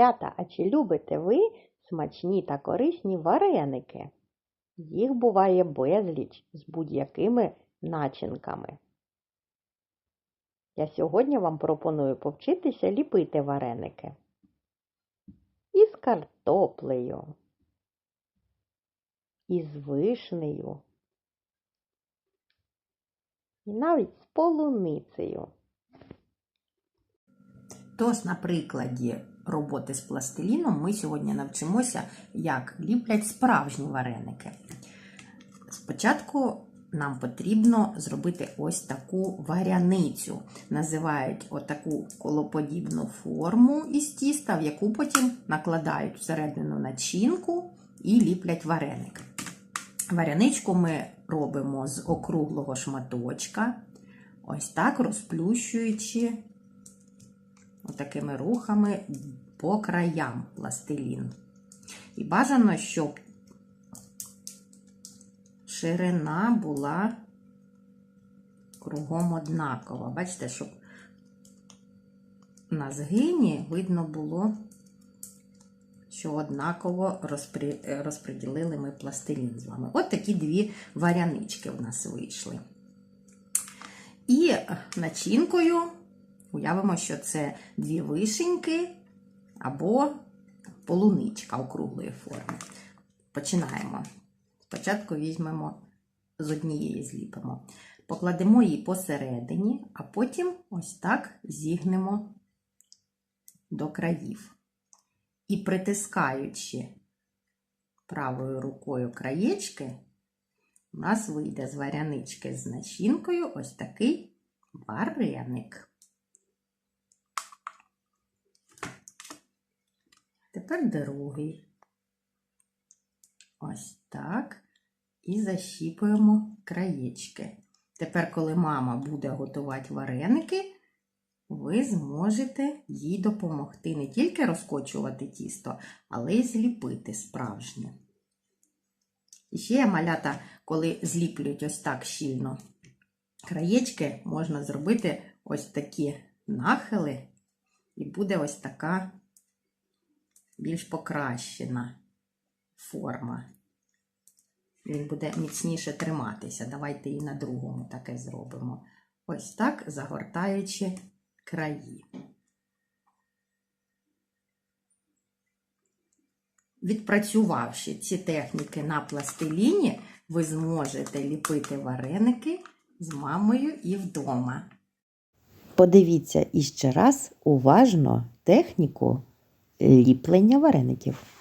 Малята, а чи любите ви смачні та корисні вареники? Їх буває безліч з будь-якими начинками. Я сьогодні вам пропоную повчитися ліпити вареники. Картоплею, із вишнею, і навіть з полуницею. Тож, на прикладі роботи з пластиліном ми сьогодні навчимося, як ліплять справжні вареники. Спочатку нам потрібно зробити ось таку варяницю. Називають отаку колоподібну форму із тіста, в яку потім накладають всередину начинку і ліплять вареник. Варяничку ми робимо з округлого шматочка, ось так розплющуючи отакими рухами по краям пластилін. І бажано, щоб ширина була кругом однакова. Бачите, щоб на згині видно було, що однаково розпри... розподілили ми пластилін з вами. От такі дві варянички в нас вийшли. І начинкою Уявимо, що це дві вишеньки або полуничка округлої форми. Починаємо. Спочатку візьмемо з однієї зліпимо. Покладемо її посередині, а потім ось так зігнемо до країв. І притискаючи правою рукою краєчки, у нас вийде з варянички з начинкою ось такий вареник. Тепер другий. Ось так. І защіпуємо краєчки. Тепер, коли мама буде готувати вареники, ви зможете їй допомогти не тільки розкочувати тісто, але й зліпити справжнє. І ще малята, коли зліплюють ось так щільно краєчки, можна зробити ось такі нахили, і буде ось така більш покращена форма. Він буде міцніше триматися. Давайте і на другому таке зробимо. Ось так, загортаючи краї. Відпрацювавши ці техніки на пластиліні, ви зможете ліпити вареники з мамою і вдома. Подивіться іще раз уважно техніку ліплення вареників.